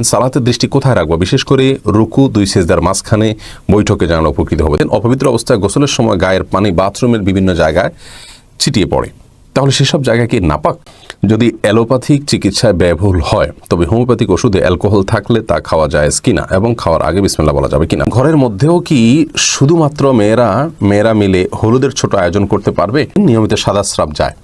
সালাতের দৃষ্টি কোথায় রাখব? বিশেষ করে রুকু, দুই সেজদার মাঝখানে বৈঠকে জানানো উপকৃত হবে অপবিত্র অবস্থায় গোসলের সময় গায়ের পানি বাথরুমের বিভিন্ন জায়গায় ছিটিয়ে পড়ে। তাহলে সেসব জায়গায় কি নাপাক? যদি অ্যালোপ্যাথিক চিকিৎসায় ব্যয়বহুল হয়, তবে হোমিওপ্যাথিক ওষুধে অ্যালকোহল থাকলে তা খাওয়া যায় কিনা এবং খাওয়ার আগে বিসমিল্লা বলা যাবে কিনা? ঘরের মধ্যেও কি শুধুমাত্র মেয়েরা মেয়েরা মিলে হলুদের ছোট আয়োজন করতে পারবে? নিয়মিত সাদা স্রাব যায়।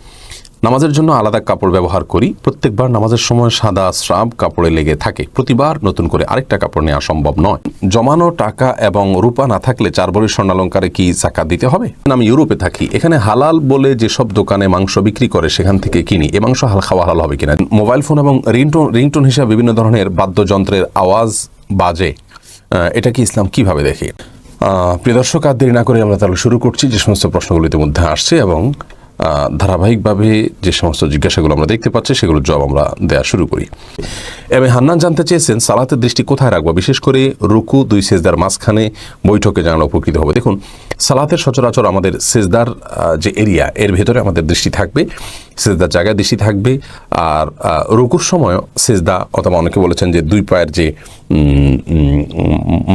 নামাজের জন্য আলাদা কাপড় ব্যবহার করি। প্রত্যেকবার নামাজের সময় সাদা স্রাব কাপড়ে লেগে থাকে। প্রতিবার নতুন করে আরেকটা কাপড় নেওয়া সম্ভব নয়। জমানো টাকা এবং রূপা না থাকলে চার বড়ি স্বর্ণালঙ্কারে কি জাকাত দিতে হবে? আমি ইউরোপে থাকি। এখানে হালাল বলে যেসব দোকানে মাংস বিক্রি করে সেখান থেকে কিনি। এ মাংস হাল, খাওয়া হালাল হবে কিনা? মোবাইল ফোন এবং রিংটোন রিংটোন হিসাবে বিভিন্ন ধরনের বাদ্যযন্ত্রের আওয়াজ বাজে। এটা কি ইসলাম কীভাবে দেখে? প্রিয় দর্শক, আর দেরি না করে আমরা তাহলে শুরু করছি। যে সমস্ত প্রশ্নগুলো ইতিমধ্যে আসছে এবং ধারাবাহিকভাবে যে সমস্ত জিজ্ঞাসাগুলো আমরা দেখতে পাচ্ছি, সেগুলোর জবাব আমরা দেওয়া শুরু করি। এবং হান্নান জানতে চেয়েছেন, সালাতের দৃষ্টি কোথায় রাখব? বিশেষ করে রুকু, দুই সেজদার মাঝখানে বৈঠকে জানানো উপকৃত হবে। দেখুন, সালাতের সচরাচর আমাদের সেজদার যে এরিয়া, এর ভেতরে আমাদের দৃষ্টি থাকবে, সেজদার জায়গায় দৃষ্টি থাকবে, আর রুকুর সময় সেজদা, অথবা অনেকে বলেছেন যে দুই পায়ের যে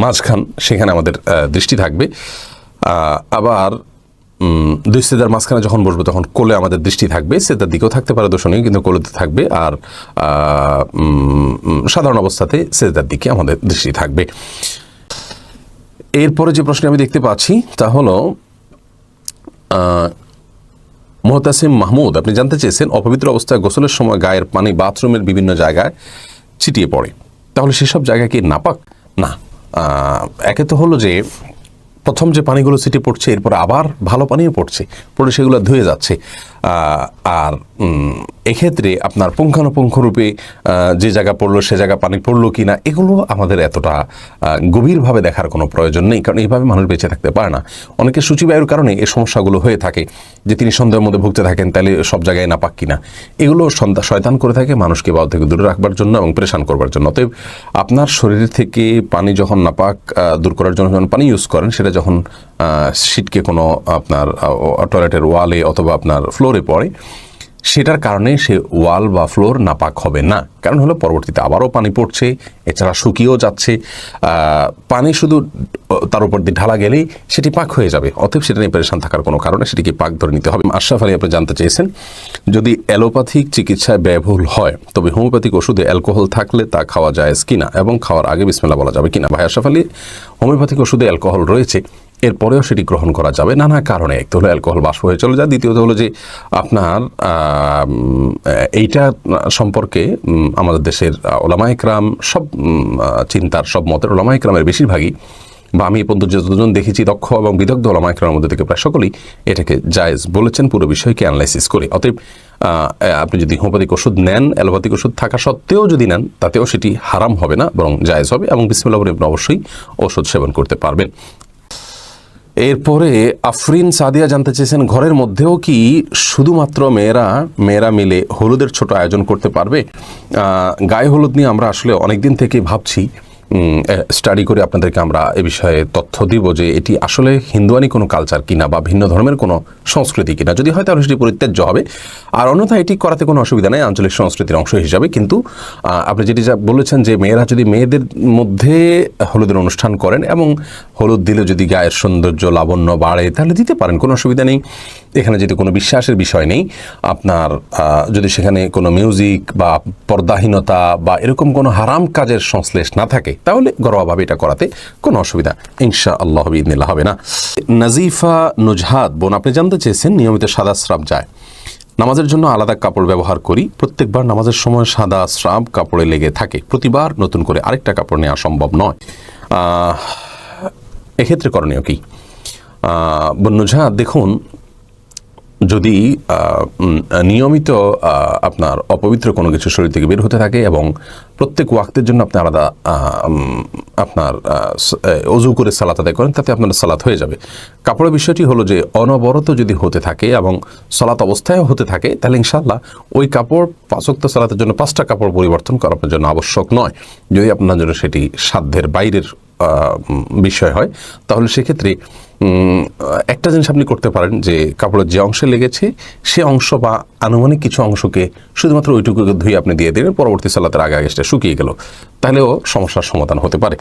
মাঝখান, সেখানে আমাদের দৃষ্টি থাকবে। আবার দুই সেদার মাঝখানে যখন বসবো, তখন কোলে আমাদের দৃষ্টি থাকবে সেদার দিকেও থাকতে পারে নেই কিন্তু কোলেতে থাকবে, আর সাধারণ অবস্থাতে সেদার দিকে আমাদের দৃষ্টি থাকবে। এরপরে যে প্রশ্ন আমি দেখতে পাচ্ছি, তা হলো মোহতাসিম মাহমুদ, আপনি জানতে চেয়েছেন, অপবিত্র অবস্থায় গোসলের সময় গায়ের পানি বাথরুমের বিভিন্ন জায়গায় ছিটিয়ে পড়ে। তাহলে সেসব জায়গায় কি নাপাক? না। একে তো হলো যে প্রথম যে পানিগুলো সিটি পড়ছে, এরপর আবার ভালো পানিও পড়ছে। পড়ে সেগুলো ধুয়ে যাচ্ছে। আর এক্ষেত্রে আপনার পুঙ্খানুপুঙ্খরূপে যে জায়গা পড়ল, সে জায়গা পানি পড়ল কি না এগুলো আমাদের এতটা গভীরভাবে দেখার কোনো প্রয়োজন নেই। কারণ এইভাবে মানুষ বেঁচে থাকতে পারে না। অনেকে সূচিবায়ুর কারণে এই সমস্যাগুলো হয়ে থাকে, যে তিনি সন্দেহের মধ্যে ভুগতে থাকেন, তাহলে সব জায়গায় না পাক কিনা। এগুলো শয়তান করে থাকে মানুষকে বাউ থেকে দূরে রাখবার জন্য এবং প্রেশান করবার জন্য। অতএব আপনার শরীর থেকে পানি যখন নাপাক দূর করার জন্য যখন পানি ইউজ করেন, সেটা যখন সিটকে কোনো আপনার টয়লেটের ওয়ালে অথবা আপনার ফ্লোরে পড়ে সেটার কারণে সে ওয়াল বা ফ্লোর নাপাক হবে না। কারণ হলো পরবর্তীতে আবারও পানি পড়ছে, এছাড়া শুকিয়েও যাচ্ছে। পানি শুধু তার উপর দিয়ে ঢালা গেলেই সেটি পাক হয়ে যাবে। অতএব সেটা নিয়ে পরেশান থাকার কোনো কারণে সেটিকে পাক ধরে নিতে হবে। আশরাফ আলী, আপনি জানতে চেয়েছেন, যদি অ্যালোপ্যাথিক চিকিৎসায় ব্যয়বহুল হয়, তবে হোমিওপ্যাথিক ওষুধে অ্যালকোহল থাকলে তা খাওয়া যায় কিনা এবং খাওয়ার আগে বিসমিল্লা বলা যাবে কিনা? ভাই আশরাফ আলী, হোমিওপ্যাথিক ওষুধে অ্যালকোহল রয়েছে এরপরেও সেটি গ্রহণ করা যাবে নানা কারণে। এক তো হলো অ্যালকোহল বাষ্প হয়ে চলে যায়, দ্বিতীয়ত হলো যে আপনার এইটা সম্পর্কে আমাদের দেশের ওলামাইকরাম সব চিন্তার সব মতের ওলামাইকরামের বেশিরভাগই বা আমি পর্যন্ত যতজন দেখেছি দক্ষ এবং বিদগ্ধ ওলামাইকরামের মধ্যে থেকে প্রায় সকলেই এটাকে জায়েজ বলেছেন, পুরো বিষয়কে অ্যানালাইসিস করে। অতএব আপনি যদি হোমিওপ্যাথিক ওষুধ নেন, অ্যালোপ্যাথিক ওষুধ থাকা সত্ত্বেও যদি নেন, তাতেও সেটি হারাম হবে না, বরং জায়েজ হবে এবং বিসমিল্লাহ আপনি অবশ্যই ওষুধ সেবন করতে পারবেন। এরপরে আফরিন সাদিয়া জানতে চেয়েছেন, ঘরের মধ্যেও কি শুধুমাত্র মেয়েরা মেয়েরা মিলে হলুদের ছোট আয়োজন করতে পারবে? গায়ে হলুদ নিয়ে আমরা আসলে অনেকদিন থেকে ভাবছি। স্টাডি করে আপনাদেরকে আমরা এ বিষয়ে তথ্য দিব যে এটি আসলে হিন্দুয়ানি কোনো কালচার কিনা বা ভিন্ন ধর্মের কোনো সংস্কৃতি কিনা। যদি হয় তাহলে সেটি পরিত্যাজ্য হবে। আর অন্যথা এটি করাতে কোনো অসুবিধা নেই, আঞ্চলিক সংস্কৃতির অংশ হিসাবে। কিন্তু আপনি যেটি যা বলেছেন যে মেয়েরা যদি মেয়েদের মধ্যে হলুদের অনুষ্ঠান করেন এবং হলুদ দিলে যদি গায়ের সৌন্দর্য লাবণ্য বাড়ে, তাহলে দিতে পারেন, কোনো অসুবিধা নেই। এখানে যদি কোনো বিশ্বাসের বিষয় নেই, আপনার যদি সেখানে কোনো মিউজিক বা পর্দাহীনতা বা এরকম কোনো হারাম কাজের সংশ্লেষ না থাকে তাহলে ঘরোয়াভাবে এটা করাতে কোনো অসুবিধা ইনশা আল্লাহ ইদিনিল্লাহ হবে না। নাজিফা নুজহাদ বোন, আপনি জানতে চেয়েছেন নিয়মিত সাদা স্রাব যায়। নামাজের জন্য আলাদা কাপড় ব্যবহার করি, প্রত্যেকবার নামাজের সময় সাদা স্রাব কাপড়ে লেগে থাকে। প্রতিবার নতুন করে আরেকটা কাপড় নেওয়া সম্ভব নয়। এক্ষেত্রে করণীয় কি? বন্যঝা দেখুন যদি নিয়মিত আপনার অপবিত্র কোনো কিছু শরীর থেকে বের হতে থাকে এবং প্রত্যেক ওয়াক্তের জন্য আপনি আলাদা আপনার অজু করে সালাত আদায় করেন, তাতে আপনার সালাত হয়ে যাবে। কাপড়ের বিষয়টি হলো যে, অনবরত যদি হতে থাকে এবং সালাত অবস্থায় হতে থাকে, তাহলে ইনশাল্লাহ ওই কাপড় পাঁচক্ত সালাতের জন্য পাঁচটা কাপড় পরিবর্তন করা আপনার জন্য আবশ্যক নয়। যদি আপনার জন্য সেটি সাধ্যের বাইরের বিষয় হয়, তাহলে সেক্ষেত্রে একটা জিনিস আপনি করতে পারেন যে কাপড়ের যে অংশে লেগেছে সে অংশ বা আনুমানিক কিছু অংশকে শুধুমাত্র ওইটুকুকে ধুয়ে আপনি দিয়ে দিলেন, পরবর্তী সালাতের আগে আগে সেটা শুকিয়ে গেল। তাহলেও সমস্যার সমাধান হতে পারে।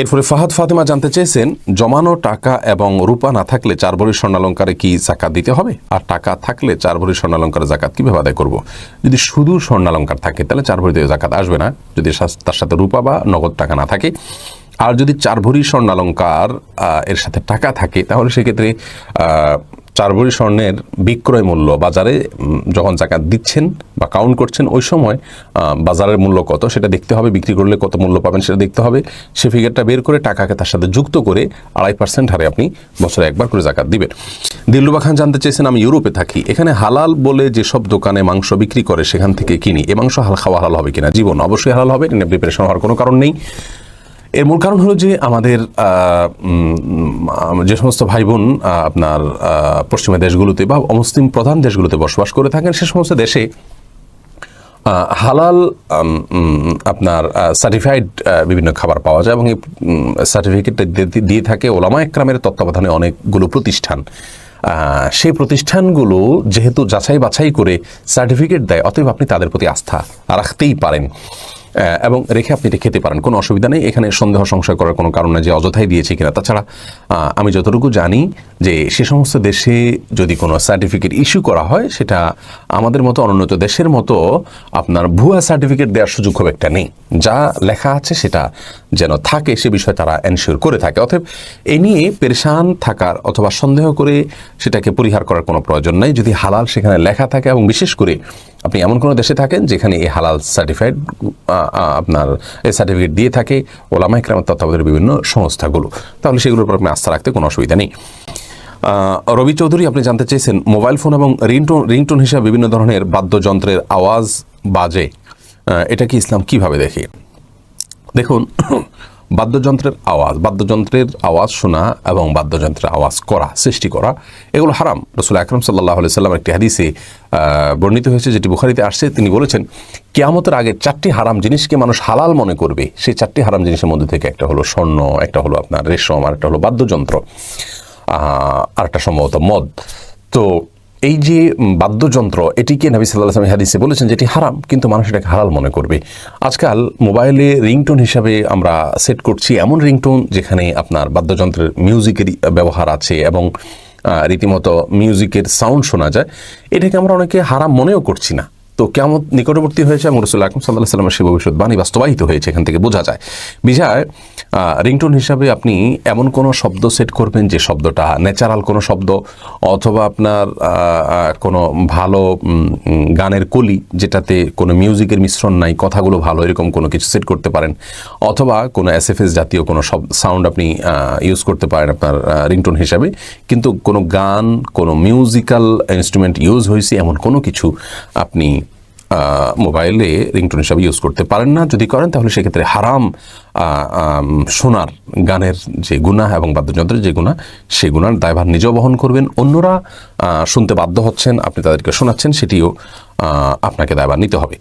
এরপরে ফাহাদ ফাতেমা জানতে চেয়েছেন, জমানো টাকা এবং রূপা না থাকলে চার ভরি স্বর্ণালঙ্কারে কি জাকাত দিতে হবে? আর টাকা থাকলে চার ভরি স্বর্ণালঙ্কারে জাকাত কীভাবে আদায় করব? যদি শুধু স্বর্ণালঙ্কার থাকে, তাহলে চার ভরিতে জাকাত আসবে না। যদি তার সাথে রূপা বা নগদ টাকা না থাকে আর যদি চার ভরি স্বর্ণালঙ্কার এর সাথে টাকা থাকে, তাহলে সেক্ষেত্রে চার ভরি স্বর্ণের বিক্রয় মূল্য বাজারে যখন জাকাত দিচ্ছেন বা কাউন্ট করছেন, ওই সময় বাজারের মূল্য কত, সেটা দেখতে হবে, বিক্রি করলে কত মূল্য পাবেন সেটা দেখতে হবে। সে ফিগারটা বের করে টাকাকে তার সাথে যুক্ত করে আড়াই পার্সেন্ট হারে আপনি বছরে একবার করে জাকাত দিবেন। দিলরুবা খান জানতে চেয়েছেন, আমি ইউরোপে থাকি, এখানে হালাল বলে যেসব দোকানে মাংস বিক্রি করে, সেখান থেকে কিনি। এ মাংস হাল, খাওয়া হালাল হবে কিনা? জীবন অবশ্যই হালাল হবে প্রিপারেশন হওয়ার কোনো কারণ নেই। এর মূল কারণ হলো যে আমাদের যে সমস্ত ভাই বোন আপনার পশ্চিমা দেশগুলোতে বা অমুসলিম প্রধান দেশগুলোতে বসবাস করে থাকেন, সে সমস্ত দেশে হালাল আপনার সার্টিফাইড বিভিন্ন খাবার পাওয়া যায় এবং এই সার্টিফিকেটটা দিয়ে থাকে ওলামা একরামের তত্ত্বাবধানে অনেকগুলো প্রতিষ্ঠান। সেই প্রতিষ্ঠানগুলো যেহেতু যাচাই বাছাই করে সার্টিফিকেট দেয়, অতএব আপনি তাদের প্রতি আস্থা রাখতেই পারেন। এবং রেখে আপনি এটা খেতে পারেন। কোনো অসুবিধা নেই। এখানে সন্দেহ সংশয় করার কোনো কারণ যে অযথাই দিয়েছে কিনা। তাছাড়া আমি যতটুকু জানি যে সে সমস্ত দেশে যদি কোনো সার্টিফিকেট ইস্যু করা হয়, সেটা আমাদের মতো অনুন্নত দেশের মতো আপনার ভুয়া সার্টিফিকেট দেওয়ার সুযোগ খুব একটা নেই। যা লেখা আছে সেটা যেন থাকে, সে বিষয়ে তারা এনশিওর করে থাকে। অতএব এ নিয়ে পেরেশান থাকার অথবা সন্দেহ করে সেটাকে পরিহার করার কোনো প্রয়োজন নেই। যদি হালাল সেখানে লেখা থাকে এবং বিশেষ করে আপনি এমন কোনো দেশে থাকেন যেখানে এই হালাল সার্টিফাইড আপনার সার্টিফিকেট দিয়ে থাকে ওলামা ইকরামের তত্ত্বাবধানের বিভিন্ন সংস্থাগুলো। তাহলে সেগুলোর উপর আপনি আস্থা রাখতে কোনো অসুবিধা নেই। রবি চৌধুরী, আপনি জানতে চেয়েছেন মোবাইল ফোন এবং রিংটোন রিংটোন হিসাবে বিভিন্ন ধরনের বাদ্যযন্ত্রের আওয়াজ বাজে। এটা কি ইসলাম কীভাবে দেখে? দেখুন বাদ্যযন্ত্রের আওয়াজ বাদ্যযন্ত্রের আওয়াজ শোনা এবং বাদ্যযন্ত্রের আওয়াজ করা সৃষ্টি করা এগুলো হারাম। রসুল আকরম সাল্লাহ সাল্লাম একটি হাদিসে বর্ণিত হয়েছে যেটি বুখারিতে আসছে। তিনি বলেছেন কেয়ামতের আগে চারটি হারাম জিনিসকে মানুষ হালাল মনে করবে। সেই চারটি হারাম জিনিসের মধ্যে থেকে একটা হলো স্বর্ণ একটা হলো আপনার রেশম আর একটা হলো বাদ্যযন্ত্র। আহ, আরেকটা সম্ভবত মদ। তো এই যে বাদ্যযন্ত্র এটিকে নবী সাল্লাহ আসলাম হাদিসে বলেছেন যেটি হারাম? কিন্তু মানুষ এটাকে হালাল মনে করবে। আজকাল মোবাইলে রিংটোন হিসাবে আমরা সেট করছি এমন রিংটোন যেখানে আপনার বাদ্যযন্ত্রের মিউজিকের ব্যবহার আছে এবং রীতিমতো মিউজিকের সাউন্ড শোনা যায়। এটাকে আমরা অনেকে হারাম মনেও করছি না। তো কেমন নিকটবর্তী হয়েছে? এবং রসুল আকরম সাল্লাহ সাল্লামের সে ভবিষ্যৎবাণী বাস্তবায়িত হয়েছে এখান থেকে বোঝা যায়। বিজায় রিংটোন হিসাবে আপনি এমন কোনো শব্দ সেট করবেন যে শব্দটা ন্যাচারাল কোনো শব্দ অথবা আপনার কোনো ভালো গানের কলি যেটাতে কোনো মিউজিকের মিশ্রণ নাই, কথাগুলো ভালো, এরকম কোনো কিছু সেট করতে পারেন। অথবা কোনো এসএফএস জাতীয় কোনো সব সাউন্ড আপনি ইউজ করতে পারেন আপনার রিংটোন হিসাবে। কিন্তু কোনো গান, কোনো মিউজিক্যাল ইনস্ট্রুমেন্ট ইউজ হয়েছে, এমন কোনো কিছু আপনি মোবাইলে রিংটোন হিসাবে ইউজ করতে পারেন না। যদি করেন, তাহলে সেক্ষেত্রে হারাম সোনার গানের যে গুণা এবং বাদ্যযন্ত্রের যে গুণা সে গুণার দায়ভার নিজেও বহন করবেন। অন্যরা শুনতে বাধ্য হচ্ছেন, আপনি তাদেরকে শোনাচ্ছেন, সেটিও আপনাকে দায়ভার নিতে হবে।